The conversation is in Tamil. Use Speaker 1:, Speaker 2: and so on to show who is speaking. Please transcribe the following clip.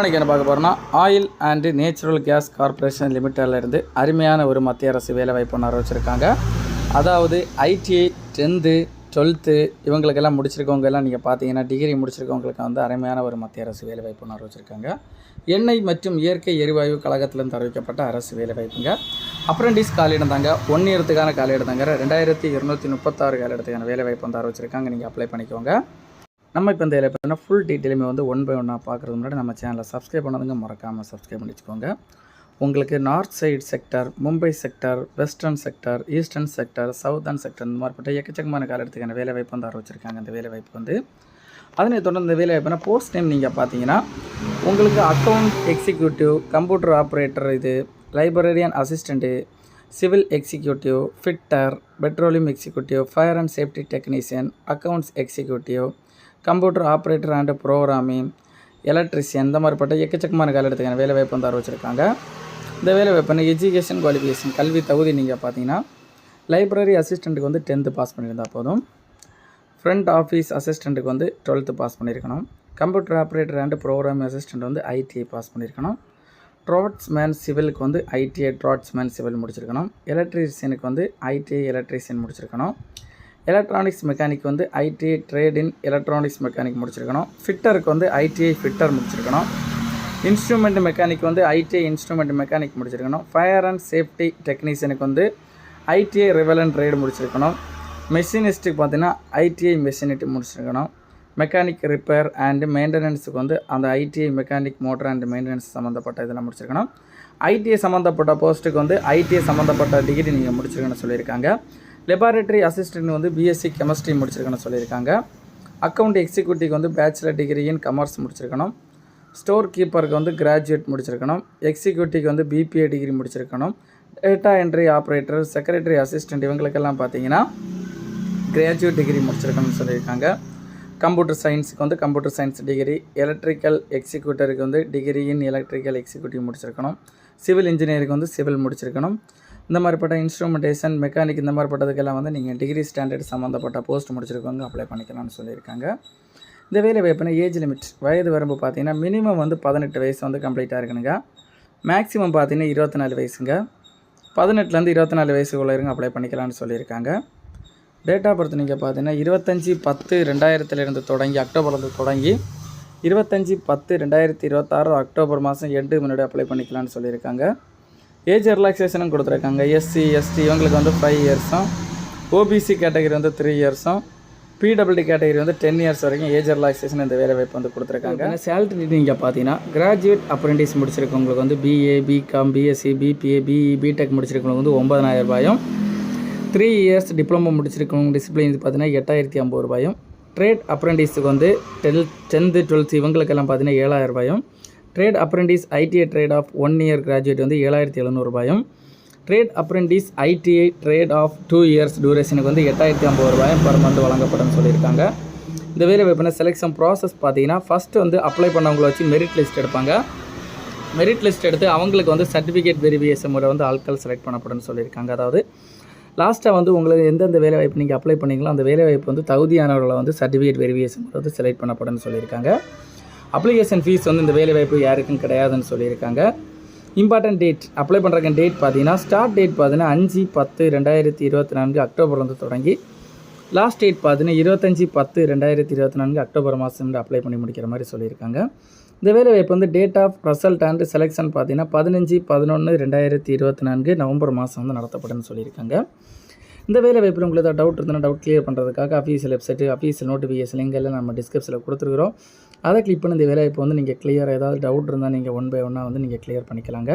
Speaker 1: இன்னைக்கு என்ன பார்க்க போகிறோம்னா oil and natural gas corporation லிமிட்டட்லேருந்து அருமையான ஒரு மத்திய அரசு வேலைவாய்ப்பு ஒன்று அதாவது ஐடிஐ டென்த்து டுவெல்த்து இவங்களுக்கெல்லாம் முடிச்சிருக்கவங்க எல்லாம் நீங்கள் பார்த்தீங்கன்னா டிகிரி முடிச்சிருக்கவங்களுக்கு வந்து அருமையான ஒரு மத்திய அரசு வேலைவாய்ப்பு ஒன்று எண்ணெய் மற்றும் இயற்கை எரிவாயு கழகத்திலிருந்து அறிவிக்கப்பட்ட அரசு வேலைவாய்ப்புங்க அப்ரெண்டிஸ் காலிடம் தாங்க ஒன் இயர்த்துக்கான காலிடம் தாங்க ரெண்டாயிரத்தி இருநூற்றி முப்பத்தாறு காலிடத்துக்கான வேலைவாய்ப்பு வந்து ஆரம்பிச்சிருக்காங்க நீங்கள் அப்ளை பண்ணிக்கோங்க. நம்ம இப்போ இந்த இதில் பார்த்தீங்கன்னா ஃபுல் டீட்டெயிலுமே வந்து ஒன் பை ஒன்னாக பார்க்குறது முன்னாடி நம்ம சேனலை சப்ஸ்கிரைப் பண்ணதுங்க மறக்காமல் சப்ஸ்கிரைப் பண்ணி வச்சுக்கோங்க உங்களுக்கு north side sector Mumbai sector western sector eastern sector southern sector இந்த மாதிரிப்பட்ட எக்கச்சக்கமான காலத்துக்கான வேலைவாய்ப்பு வந்து ஆரம்பிச்சிருக்காங்க அந்த வேலை வேலைவாய்ப்பு வந்து. அதனை தொடர்ந்து இந்த வேலைவாய்ப்புனா போஸ்ட் நேம் நீங்கள் பார்த்தீங்கன்னா உங்களுக்கு அக்கௌண்ட் எக்ஸிக்யூட்டிவ் கம்ப்யூட்டர் ஆப்ரேட்டர் இது librarian assistant civil executive fitter petroleum executive fire and safety technician accounts executive computer operator and programming electrician இந்த மாதிரிப்பட்ட எக்கச்சக்கமான காலத்துக்கான வேலை வாய்ப்பு தர வச்சுருக்காங்க இந்த வேலை வாய்ப்பு எஜுகேஷன் குவாலிஃபிகேஷன் கல்வி தகுதி நீங்கள் பார்த்தீங்கன்னா லைப்ரரி அசிஸ்டண்ட்டுக்கு வந்து டென்த்து பாஸ் பண்ணியிருந்தால் போதும். ஃப்ரண்ட் ஆஃபீஸ் அசிஸ்டண்ட்டுக்கு வந்து டுவெல்த்து பாஸ் பண்ணியிருக்கணும். Computer operator and programming assistant வந்து ஐடிஐ பாஸ் பண்ணியிருக்கணும். ட்ராட்ஸ்மேன் சிவிலுக்கு வந்து ஐடிஐ ட்ராட்ஸ்மேன் சிவில் முடிச்சிருக்கணும். எலக்ட்ரீஷியனுக்கு வந்து ஐடிஐ எலக்ட்ரீஷியன் முடிச்சிருக்கணும். எலக்ட்ரானிக்ஸ் மெக்கானிக் வந்து ITI trade in electronics mechanic முடிச்சிருக்கணும். ஃபிட்டருக்கு வந்து ஐடிஐ ஃபிட்டர் முடிச்சிருக்கணும். இன்ஸ்ட்ருமெண்ட் மெக்கானிக் வந்து ஐடிஐ இன்ஸ்ட்ருமெண்ட் மெக்கானிக் முடிச்சிருக்கணும். ஃபயர் அண்ட் சேஃப்டி டெக்னீஷியனுக்கு வந்து ஐடிஐ ரிவலன் ட்ரேடு முடிச்சிருக்கணும். மெஷினிஸ்ட்டுக்கு பார்த்தீங்கன்னா ஐடிஐ மெஷினிட்டி முடிச்சிருக்கணும். மெக்கானிக் ரிப்பேர் அண்டு மெயின்டெனன்ஸுக்கு வந்து அந்த ITI mechanic motor and maintenance சம்மந்தப்பட்ட இதெல்லாம் முடிச்சிருக்கணும். ஐடிஐ சம்மந்தப்பட்ட போஸ்ட்டுக்கு வந்து ஐடிஐ சம்மந்தப்பட்ட டிகிரி நீங்கள் முடிச்சிருக்கணும்னு சொல்லியிருக்காங்க. லெபார்டரி அசிஸ்டன்ட் வந்து பிஎஸ்சி கெமிஸ்ட்ரி முடிச்சிருக்கணும்னு சொல்லியிருக்காங்க. அக்கௌண்ட் எக்ஸிக்யூட்டிவ் வந்து பேச்சுலர் டிகிரி இன் கமர்ஸ் முடிச்சிருக்கணும். ஸ்டோர் கீப்பருக்கு வந்து கிராஜுவேட் முடிச்சிருக்கணும். எக்ஸிக்யூட்டிவ்க்கு வந்து பிபிஏ டிகிரி முடிச்சிருக்கணும். Data entry operator secretary assistant இவங்களுக்கெல்லாம் பார்த்தீங்கன்னா கிராஜுவேட் டிகிரி முடிச்சிருக்கணும்னு சொல்லியிருக்காங்க. கம்ப்யூட்டர் சயின்ஸுக்கு வந்து கம்ப்யூட்டர் சயின்ஸ் டிகிரி எலக்ட்ரிக்கல் எக்ஸிக்யூட்டருக்கு வந்து டிகிரி இன் எலக்ட்ரிக்கல் எக்ஸிக்யூட்டிவ் முடிச்சிருக்கணும். சிவில் இன்ஜினியருக்கு வந்து சிவில் முடிச்சிருக்கணும். இந்த மாதிரிப்பட்ட இன்ஸ்ட்ருமெண்டேஷன் மெக்கானிக் இந்த மாதிரிப்பட்டதுக்கெல்லாம் வந்து நீங்கள் டிகிரி ஸ்டாண்டர்ட் சம்மந்தப்பட்ட போஸ்ட் முடிச்சிருக்கவங்க அப்ளை பண்ணிக்கலாம்னு சொல்லியிருக்காங்க. இந்த வேலை வாய்ப்புனா ஏஜ் லிமிட் வயது வரம்பு பார்த்தீங்கன்னா மினிமம் வந்து பதினெட்டு வயசு வந்து கம்ப்ளீட்டாக இருக்கணுங்க. மேக்ஸிமம் பார்த்தீங்கன்னா இருபத்தி நாலு வயசுங்க. பதினெட்டுலேருந்து இருபத்தி நாலு வயசுக்குள்ளே இருங்க அப்ளை பண்ணிக்கலாம்னு சொல்லியிருக்காங்க. டேட் ஆஃப் பர்த் நீங்கள் பார்த்தீங்கன்னா இருபத்தஞ்சி பத்து ரெண்டாயிரத்துலேருந்து தொடங்கி அக்டோபர்லேருந்து தொடங்கி இருபத்தஞ்சி பத்து ரெண்டாயிரத்தி இருபத்தாறு அக்டோபர் மாதம் எண்டு முன்னாடி அப்ளை பண்ணிக்கலாம்னு சொல்லியிருக்காங்க. ஏஜ் ரிலாக்ஸேஷனும் கொடுத்துருக்காங்க. எஸ்சி எஸ்டி இவங்களுக்கு வந்து ஃபைவ் இயர்ஸும் ஓபிசி கேட்டகரி வந்து த்ரீ இயர்ஸும் பிடபிள்டி கேட்டகரி வந்து டென் இயர்ஸ் வரைக்கும் ஏஜ் ரிலாக்ஸேஷன் இந்த வேலை வாய்ப்பு வந்து கொடுத்துருக்காங்க. சேலரி நீங்கள் பார்த்தீங்கன்னா கிராஜுவேட் அப்ரெண்டிஸ் முடிச்சிருக்கவங்களுக்கு வந்து BA BCom BSc BBA BE BTech முடிச்சிருக்கவங்களுக்கு வந்து ஒன்பதாயிரம் ரூபாயும் த்ரீ இயர்ஸ் டிப்ளமோ முடிச்சிருக்கவங்க டிசிப்ளின் பார்த்தீங்கன்னா எட்டாயிரத்தி ஐம்பது ரூபாயும் ட்ரேட் அப்ரெண்டிஸுக்கு வந்து டெல் டென்த்து டுவெல்த்து இவங்களுக்கெல்லாம் பார்த்தீங்கன்னா ஏழாயிரம் ரூபாயும் trade apprentice ITI trade of one year graduate வந்து ஏழாயிரத்தி எழுநூறுபாயும் trade apprentice ITI trade of two years டூரேஷனுக்கு வந்து எட்டாயிரத்தி ஐம்பது ரூபாயும் பர் மந்த் வழங்கப்படும் சொல்லியிருக்காங்க. இந்த வேலை வாய்ப்பின செலெக்ஷன் ப்ராசஸ் பார்த்தீங்கன்னா ஃபஸ்ட்டு வந்து அப்ளை பண்ணவங்கள வச்சு மெரிட் லிஸ்ட் எடுப்பாங்க. மெரிட் லிஸ்ட் எடுத்து அவங்களுக்கு வந்து சர்டிஃபிகேட் வெரிஃபிகேஷன் முறை வந்து ஆட்கள் செலக்ட் பண்ணப்படும் சொல்லியிருக்காங்க. அதாவது லாஸ்ட்டாக வந்து உங்களுக்கு எந்தெந்த வேலை வாய்ப்பு நீங்கள் அப்ளை பண்ணீங்களோ அந்த வேலை வாய்ப்பு வந்து தகுதியானவர்களை வந்து சர்டிஃபிகேட் வெரிஃபிகேஷன் வந்து செலக்ட் பண்ணப்படும்னு சொல்லியிருக்காங்க. அப்ளிகேஷன் ஃபீஸ் வந்து இந்த வேலைவாய்ப்பு யாருக்கும் கிடையாதுன்னு சொல்லியிருக்காங்க. இம்பார்ட்டன்ட் டேட் அப்ளை பண்ணுறக்கு டேட் பார்த்தீங்கன்னா ஸ்டார்ட் டேட் பார்த்தீங்கன்னா அஞ்சு பத்து ரெண்டாயிரத்தி இருபத்தி நான்கு அக்டோபர் வந்து தொடங்கி லாஸ்ட் டேட் பார்த்தீங்கன்னா இருபத்தஞ்சி பத்து ரெண்டாயிரத்தி இருபத்தி நான்கு அக்டோபர் மாதம் அப்ளை பண்ணி முடிக்கிற மாதிரி சொல்லியிருக்காங்க. இந்த வேலைவாய்ப்பு வந்து date of result and selection பார்த்தீங்கன்னா பதினஞ்சு பதினொன்று ரெண்டாயிரத்தி இருபத்தி நான்கு நவம்பர் மாதம் வந்து நடத்தப்படும்னு சொல்லியிருக்காங்க. இந்த வேலை வாய்ப்பில் உங்களுக்கு ஏதாவது டவுட் இருந்தால் டவுட் கிளியர் பண்ணுறதுக்காக அஃபீஷியல் வெப்சைட்டு அஃபீஷியல் நோட்டிஃபிகேஷன் லிங்கெல்லாம் நம்ம டிஸ்கிரிப்ஷனில் கொடுத்துருக்குறோம். அதை கிளிக் பண்ணி இந்த வேலை வாய்ப்பு வந்து நீங்கள் கிளியராக ஏதாவது டவுட் இருந்தால் நீங்கள் ஒன் பை ஒன்னாக வந்து நீங்கள் கிளியர் பண்ணிக்கலாங்க.